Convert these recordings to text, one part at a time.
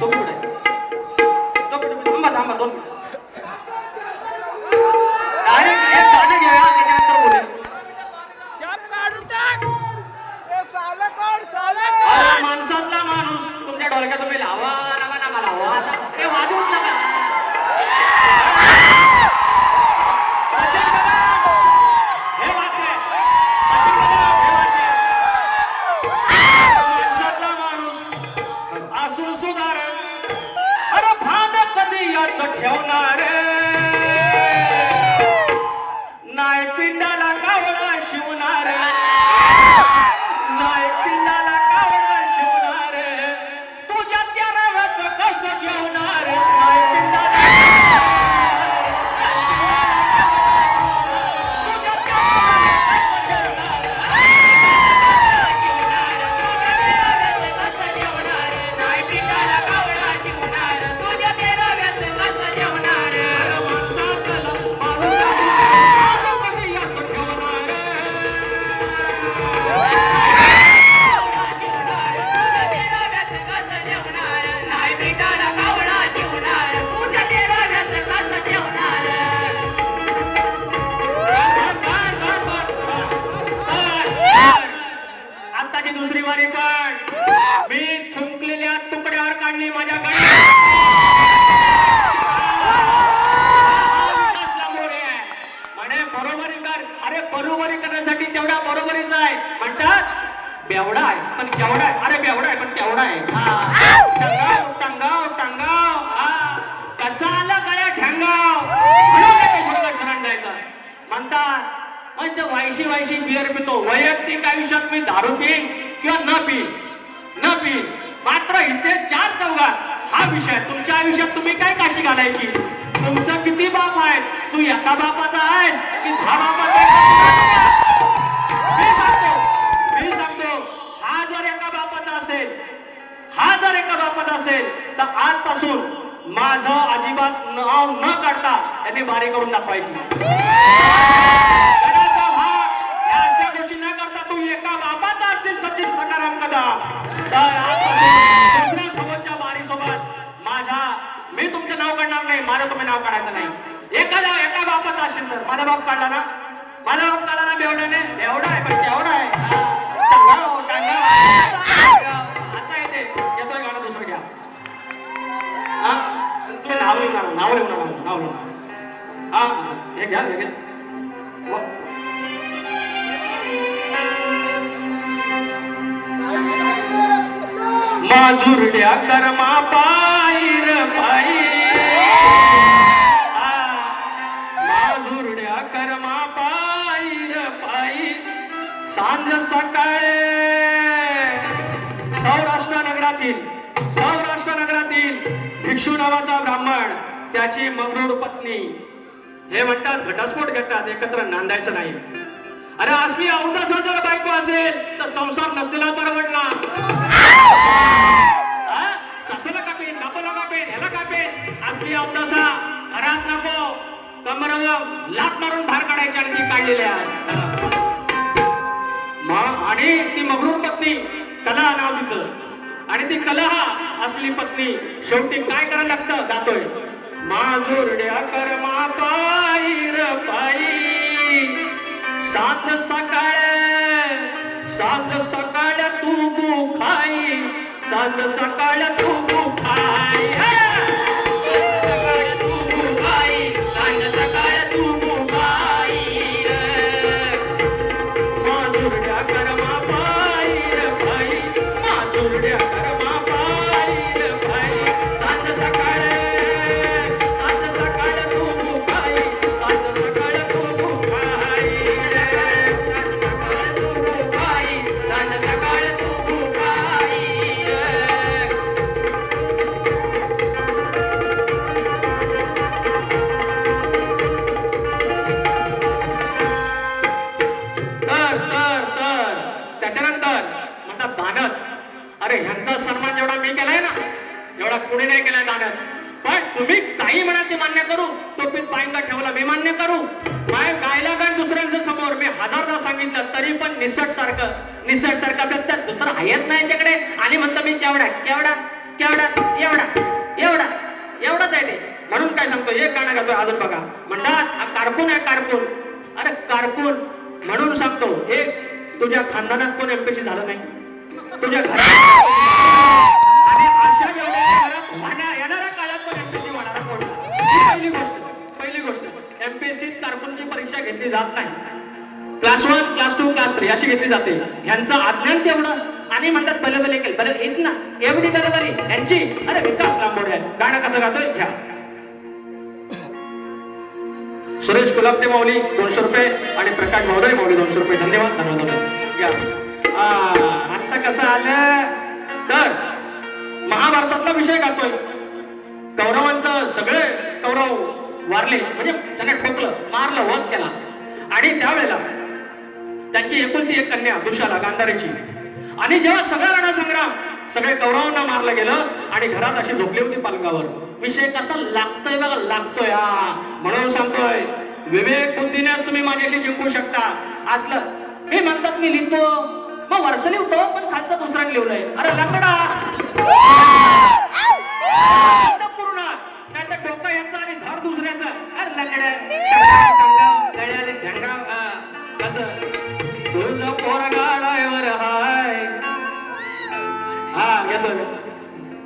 तो कुठे आहे आहे टंगाव टंगाव टंगाव. हा. कसा आला गळ्या ठंगाव. म्हणून त्या पेशंटला म्हणतात म्हणजे वायशी वायशी बिअर पितो. वैयक्तिक आयुष्यात मी दारू पिईन किंवा न पिईन? न पिईन. मात्र इथे चार चौघात. हा विषय. तुमच्या आयुष्यात तुम्ही काय काशी घालायची? तुमचं किती बाप आहेत? तू एका बापाचा आहेस की दहा बापाचा असून आजपासून माझं अजिबात नाव न काढता त्यांनी बारी करून दाखवायची. भाग गोष्टी न करता तू एका बापाचा असशील सचिन सकाराम कदम तर दुसऱ्या सोबतच्या बारी सोबत माझ्या मी तुमचं नाव काढणार नाही माझं तुम्ही नाव काढायचं नाही. एखादा एका बापाचा असेल तर. माझा बाप काढला ना? माझा बाप काढला ना बेवड्याने? एवढा आहे पण केवढा आहे. तुम्ही नाव लिहून आणा, नाव लिहून हा हे घ्या हे घ्या. व- माजुरड्या कर्मा पायीर पायी. आ, माजुरड्या कर्मा पायीर पायी. सांज सकाळे. सौराष्ट्र नगरातील सौराष्ट्र नगरातील भिक्षू नावाचा ब्राह्मण. त्याची मगरूड पत्नी. हे म्हणतात घटस्फोट घटतात एकत्र नांदायचं नाही. अरे असली अवदस जर बायको असेल तर संसार नसलेला परवडला. हा? सासूला कापेन बापाला कापेन ह्याला कापेन असली अवदसा घरात नको. कमरवर लात मारून बाहेर काढायची आणि ती काढलेल्या मग आणि ती मगरूर पत्नी कला नाव तिचं आणि ती कलहा असली पत्नी शेवटी काय करायला लागतं? जातोय. माजुरड्या कर्मा पायी र पायी सात सकाळ सात सकाळ तू खाई. सात सकाळ तू खाई. करू टोपीत पायंदा ठेवला मी मान्य करू. माय गायला गाण दुसऱ्यांच्या समोर? मी हजारदा सांगितलं तरी पण निसट सारखं निसट सारखं प्रत्येक दुसरं हयत नाही याच्याकडे. आणि म्हणतो मी केवढा केवढा केवढा एवढा एवढा एवढाच आहे ते. म्हणून काय सांगतो एक गाणं गातोय अजून बघा. म्हणतात कारकून आहे कारकून. अरे कारकून म्हणून सांगतो हे तुझ्या खानदानात कोण एमपीसी झालं नाही? तुझ्या घरात घेतली जाते. यांचं अज्ञान तेवढं. आणि म्हणतात भले भले केलं. भले येत ना. एवढी बरोबरी. यांची अरे विकास लांबोडे गाणं कसं गातोय? घ्या. सुरेश कुलाबते माऊली दोनशे रुपये. आणि प्रकाश महोदय माऊली दोनशे रुपये. धन्यवाद धन्यवाद धन्यवाद. घ्या कसं आलं? तर महाभारतातला विषय गातोय. कौरवांचं सगळे कौरव वारले. म्हणजे त्यांना ठोकलं मारलं वध केला. आणि त्यावेळेला त्यांची एकुलती एक कन्या दुशाला गांधारीची. आणि जेव्हा सगळा रणसंग्राम सगळे कौरवांना मारलं गेलं आणि घरात अशी झोपली होती पालकावर. विषय कसा लागतोय बघा लागतोय हा. म्हणून सांगतोय विवेक बुद्धीनेच तुम्ही माझ्याशी जिंकू शकता. असलं. मी म्हणतात मी लिहितो. मग वरचं लिहितो पण खालचं दुसऱ्याने लिहिलंय. अरे लंगडा! शब्द पूर्ण. नाही तर डोकं याचं आणि धर दुसऱ्याचं. अरे लंगड्या कसं तुझं पोरगाडायवर हाय. हा येतो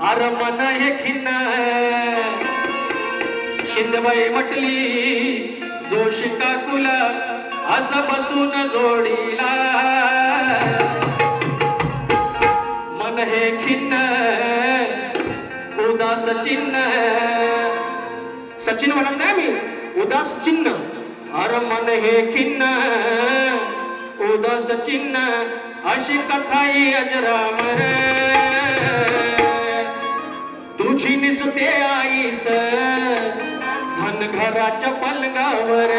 अरे मन हे खिन्न. शिंदबाई म्हटली जोशी काकुला असं बसून जोडीला. मन हे खिन्न उदास चिन्ह सचिन म्हणत नाही मी उदास चिन्ह अर मन हे खिन्न. उदास चिन्ह अशी कथाई अजरामर. तुझी निसते आईस धन घराच्या पलंगावर.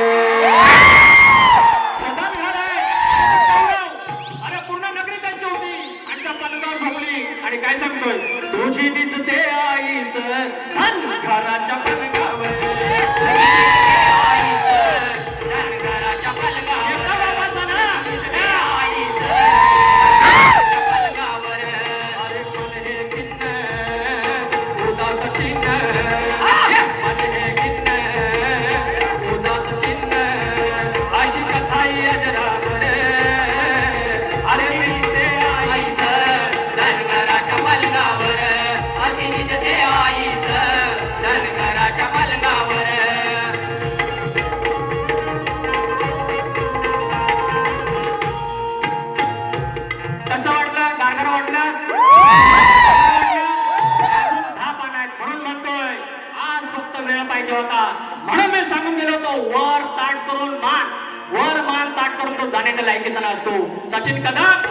सचिन कदम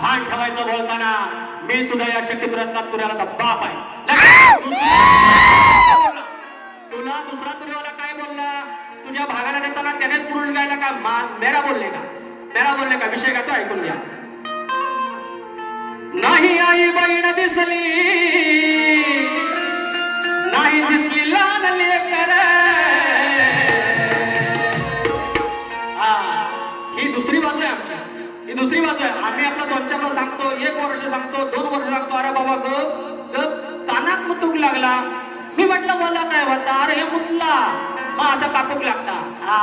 भान ठेवायचं बोलताना मी तुझ्या या शक्तीपुरातला तुऱ्याला बाप आहे. तुला दुसरा तुऱ्याला काय बोलला? तुझ्या भागाला देताना त्यानेच पुरुष गायला का? मेरा बोलले का? मेरा बोलले का? विषय का तो ऐकून घ्या. नाही आई बहीण दिसली. दुसरी बाजू आहे. आम्ही आपला दोन चारदा सांगतो एक वर्ष सांगतो दोन वर्ष सांगतो अरे बाबा ग कानात मुतूक लागला. मी म्हटलं मला काय होता अरे हे मुतला. मग असा कापूक लागता हा.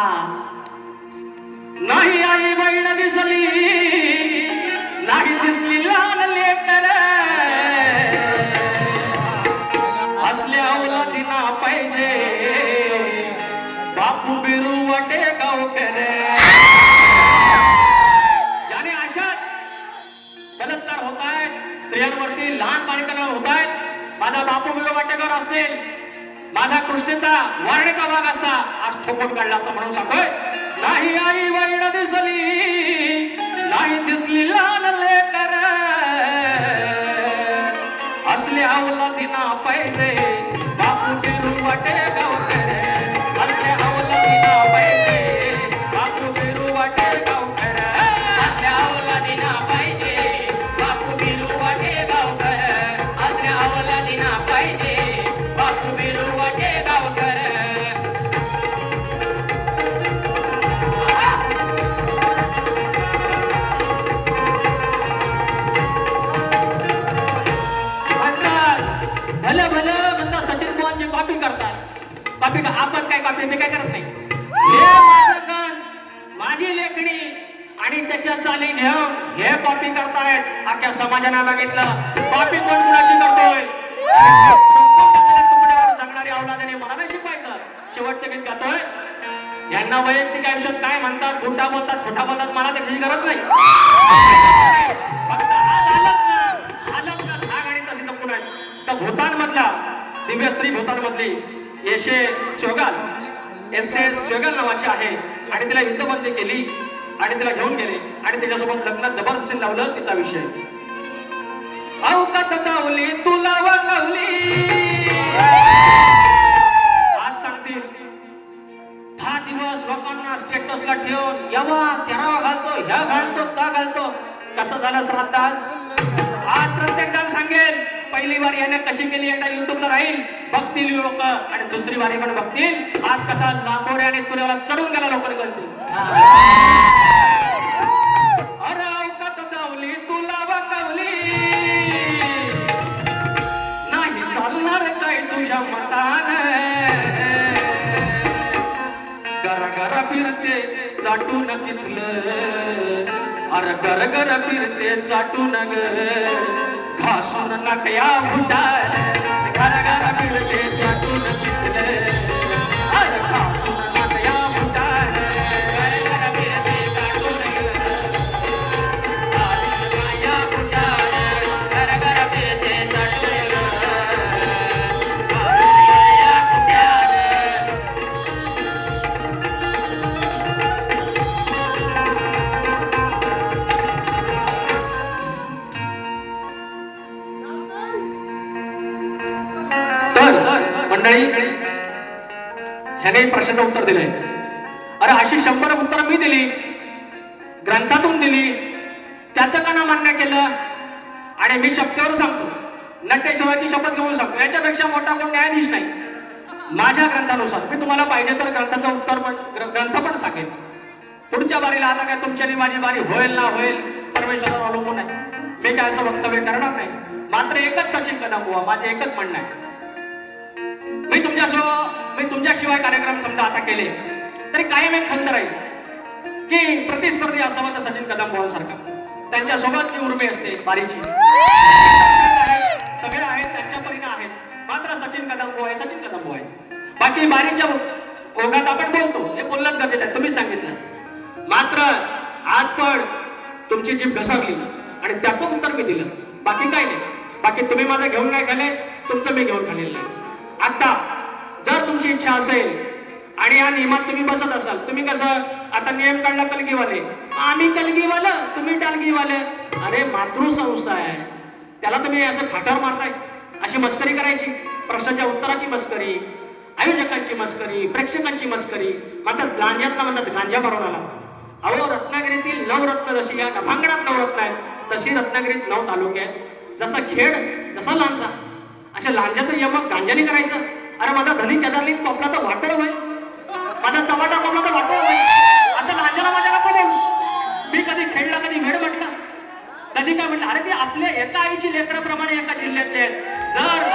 नाही आई बहीण दिसली. वारणेचा भाग असता आज ठोकून काढला असता म्हणून सांगतोय नाही आई वाईड दिसली नाही दिसली लहान लेकर. असल्या तिना पाहिजे बापू बिरू वाटे कॉपी करतात. कॉपी का? आपण काय कॉपी मी काय करत नाही. हे माझं गण माझी लेखणी आणि त्याच्या चाली घेऊन हे कॉपी करतायत. अख्ख्या समाजाने बघितलं कॉपी कोण कुणाची करतोय? तुकड्यावर जगणारी अवलादाने मनाने शिकवायचं. शेवटचं गीत गातोय. यांना वैयक्तिक आयुष्यात काय म्हणतात? खोटा बोलतात खोटा बोलतात मला त्याची गरज नाही. फक्त आज आलं ना आलं ना धाग आणि तशी जपून आहे तर भूतान मधला दिव्य स्त्री भूतान मधली येशे शोगाल एस शोगाल नावाची आहे. आणि तिला युद्धबंदी केली आणि तिला घेऊन गेले आणि तिच्यासोबत लग्न जबरदस्ती लावलं तिचा विषय. अवकात दावली तुला वागवली. आज सांगतील दहा दिवस लोकांना स्टेटसला ठेवून यावा तेरावा घालतो ह्या घालतो त्या घालतो. कसं झालं श्राद्ध आज? आज प्रत्येक जण सांगेल पहिली वारी याने कशी केली एकदा युट्यूबला राहील? बघतील लोक. आणि दुसरी वारी पण बघतील. आज कसा लांबोरे आणि तुऱ्याला चढून गेला लोक करतील अरे अवकात तुला नाही फिरते चाटून तिथलं अर घर घर फिरते चाटून ग. घासून नकया फुटाल घर घर फिरते चाटून कुठल्याही प्रश्नाचं उत्तर दिलंय. अरे अशी शंभर उत्तर मी दिली ग्रंथातून दिली त्याचं का ना मान्य केलं? आणि मी शब्दावर सांगतो. नटेश्वराची शपथ घेऊन सांगतो. याच्यापेक्षा मोठा कोण न्यायाधीश नाही. माझ्या ग्रंथानुसार. मी तुम्हाला पाहिजे तर ग्रंथाचं उत्तर पण ग्रंथ पण सांगेल पुढच्या बारीला आता काय तुमच्यानी माझी बारी होईल ना होईल परमेश्वरावर अवलंबून आहे. मी काय असं वक्तव्य करणार नाही. मात्र एकच सचिन कदम बुवा माझे एकच म्हणणं आहे. मी तुमच्यासोबत मी तुमच्याशिवाय कार्यक्रम समजा आता केले तरी कायम एक खंत राहील की प्रतिस्पर्धी असावा तर सचिन कदम बुवांसारखा त्यांच्यासोबत ती उर्मी असते बारीची. सगळे आहेत त्यांच्या परीने आहेत. मात्र सचिन कदम हो आहे सचिन कदम हो आहे. बाकी बारीच्या हो- ओघात आपण बोलतो. हे बोलणंच गरजेचं आहे. तुम्ही सांगितलं. मात्र आज पण तुमची जीभ घसरली. आणि त्याचं उत्तर मी दिलं. बाकी काय नाही. बाकी तुम्ही माझं घेऊन नाही खाले तुमचं मी घेऊन खालेलं नाही. आता जर तुमची इच्छा असेल आणि या नियमात तुम्ही बसत असाल तुम्ही कसं आता नियम काढला कलगीवाले? आम्ही कलगीवाल तुम्ही टालगीवाल. अरे मातृसंस्था आहे. त्याला तुम्ही असं फाटावर मारताय. अशी मस्करी करायची. प्रश्नाच्या उत्तराची मस्करी आयोजकांची मस्करी प्रेक्षकांची मस्करी. मात्र गांजातला म्हणतात गांजा भरून आला अहो रत्नागिरीतील नवरत्न जशी या नभांगणात नवरत्न आहेत तशी रत्नागिरीत नऊ तालुके आहेत. जसा खेड जसा लांजा. अशा लांजाचं यमक गांजाने करायचं. अरे माझा धनी केदारली कोपला तर वाटळ होय माझा चवाटा कोपला तर वाटळ होय असं लांजाला माझ्या नको बोल. मी कधी खेळला कधी वेळ म्हटलं. कधी काय म्हटलं? अरे ते आपल्या एका आईची लेकराप्रमाणे एका जिल्ह्यातले जर